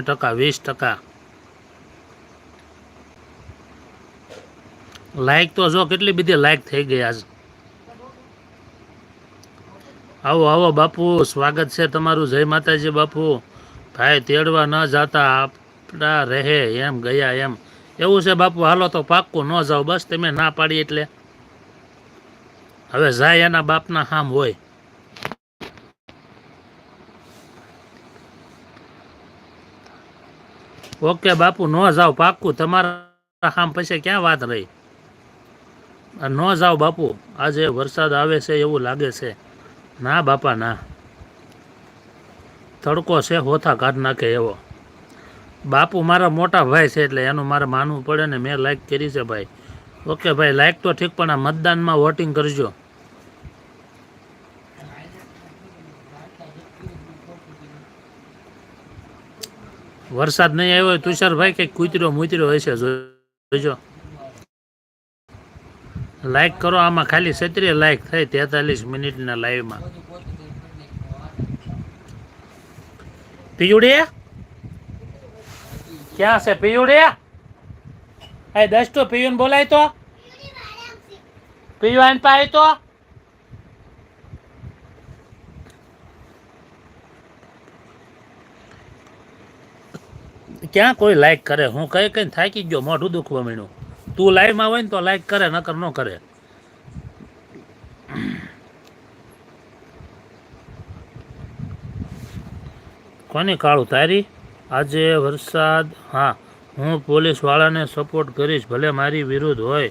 ટકા, વીસ ટકા. લાઈક તો જો કેટલી બધી લાઈક થઈ ગઈ આજ. આવો આવો બાપુ, સ્વાગત છે તમારું. જય માતાજી બાપુ. ભાઈ તેડવા ન જાતા આપણા રહે એમ, ગયા એમ. એવું છે બાપુ, હાલો તો પાક્કું ન જાઓ. બસ તમે ના પાડી એટલે. હવે જાય એના બાપના હામ હોય. ઓકે બાપુ, ન જાઓ પાક્કું. તમારા આમ પછી ક્યાં વાત રહી? ન જાઓ બાપુ. આજે વરસાદ આવે છે એવું લાગે છે. ના બાપા, ના. તડકો છે, હોથા કાઢ નાખે એવો. બાપુ મારા મોટા ભાઈ છે એટલે એનું મારે માનવું પડે ને મેં લાઈક કરી છે ભાઈ. ઓકે ભાઈ લાઈક તો ઠીક, પણ આ મતદાનમાં વોટિંગ કરજો. વરસાદ નહીં આવ્યો હોય, તુષારભાઈ કંઈક કૂતરો મૂતરો હશે જોજો. લાઈક કરો આમાં, ખાલી સત્રીય લાઈક થઈ તેતાલીસ મિનિટના લાઈવમાં પિયુડી ક્યાં છે પીયુડી એ દસ તો પિયુન બોલાય તો. પિયુ આઈને તો. ક્યાં કોઈ લાઈક કરે? હું કઈ કઈ થાકી ગયો, મોઢું દુખવા માંડ્યું. તું લાઈવમાં હોય ને તો લાઈક કરે, નકર ન કરે. કોની કાળું? તારી? આજે વરસાદ, હા, હું પોલીસવાળાને સપોર્ટ કરીશ, ભલે મારી વિરુદ્ધ હોય,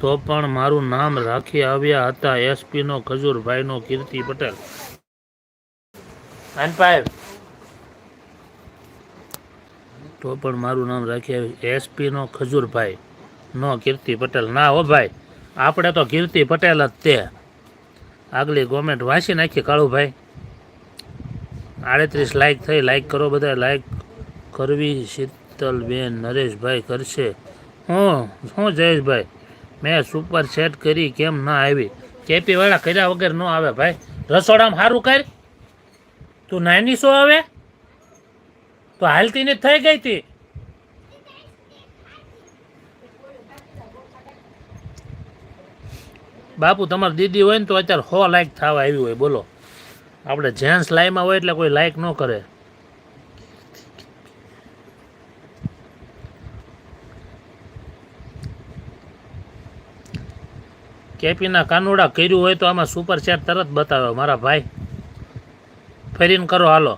તો પણ મારું નામ રાખી આવ્યા હતા એસપીનો ખજૂરભાઈનો કીર્તિ પટેલ. નાઇન ફાઈવ તો પણ મારું નામ રાખી એસપીનો ખજૂરભાઈ. નો કીર્તિ પટેલ. ના હો ભાઈ, આપણે તો કીર્તિ પટેલ જ તે. આગલી કોમેન્ટ વાંચી નાખી કાળુભાઈ. આડત્રીસ લાઈક થઈ લાઈક કરો બધા. લાઈક કરવી શીતલબેન નરેશભાઈ કરશે. હું શું જયેશભાઈ, મેં સુપર સેટ કરી, કેમ ના આવી? કેપીવાળા કર્યા વગર ન આવે ભાઈ. રસોડામાં સારું કર. તું નાની શું આવે તો હાલતી ને થઈ ગઈ હતી બાપુ, તમારી દીદી હોય ને તો અત્યારે હો લાઈક થવા આવી હોય, બોલો. આપણે જેન્ટ્સ લાઈમાં હોય એટલે કોઈ લાઈક ન કરે. કેપીના કાનુડા કર્યું હોય તો આમાં સુપર ચેટ તરત બતાવે, મારા ભાઈ. ફરીને કરો હાલો.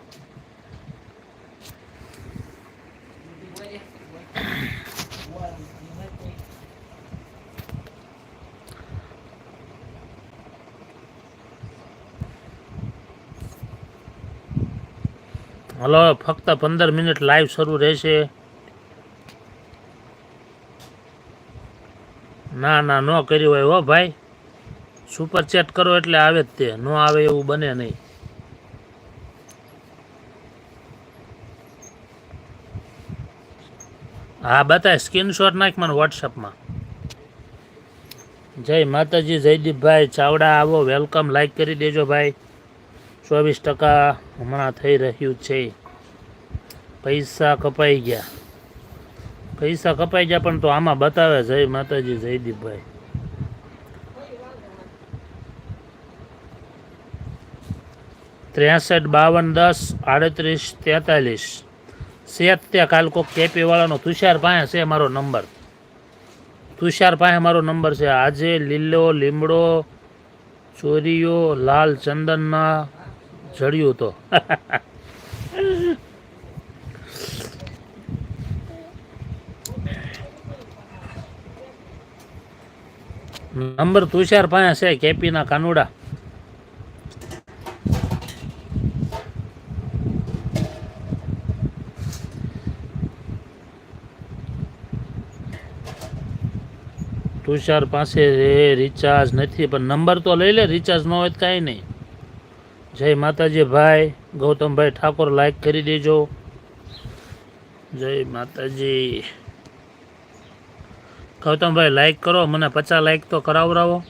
હલો, ફક્ત પંદર મિનિટ લાઈવ શરૂ રહેશે. ના ના, ન કર્યું હોય હો ભાઈ. સુપર ચેટ કરો એટલે આવે જ તે. ન આવે એવું બને નહીં. હા, બતાય સ્ક્રીનશોટ નાખ મને વોટ્સઅપમાં જય માતાજી, જયદીપભાઈ, ચાવડા આવો વેલકમ લાઈક કરી દેજો ભાઈ. ચોવીસ ટકા હમણાં થઈ રહ્યું છે. પૈસા કપાઈ ગયા. પૈસા કપાઈ ગયા પણ તો આમાં બતાવે જય માતાજી જયદીપભાઈ ત્રેસઠ, બાવન, દસ, આડત્રીસ, તેતાલીસ. સેત તે કેપીવાળાનો તુષાર પાસે છે મારો નંબર. તુષાર પાસે મારો નંબર છે. આજે લીલો, લીમડો, ચોરીઓ, લાલ ચંદનમાં જડ્યું તો. નંબર તુષાર પાસે છે, કેપીના કાનુડા. તુષાર પાસે રિચાર્જ નથી, પણ નંબર તો લઈ લે રિચાર્જ ન હોય તો કાંઈ નહીં. જય માતાજી ભાઈ, ગૌતમભાઈ ઠાકોર લાઈક કરી દેજો. જય માતાજી. ગૌતમભાઈ લાઈક કરો, મને પચાસ લાઈક તો કરાવરાવો.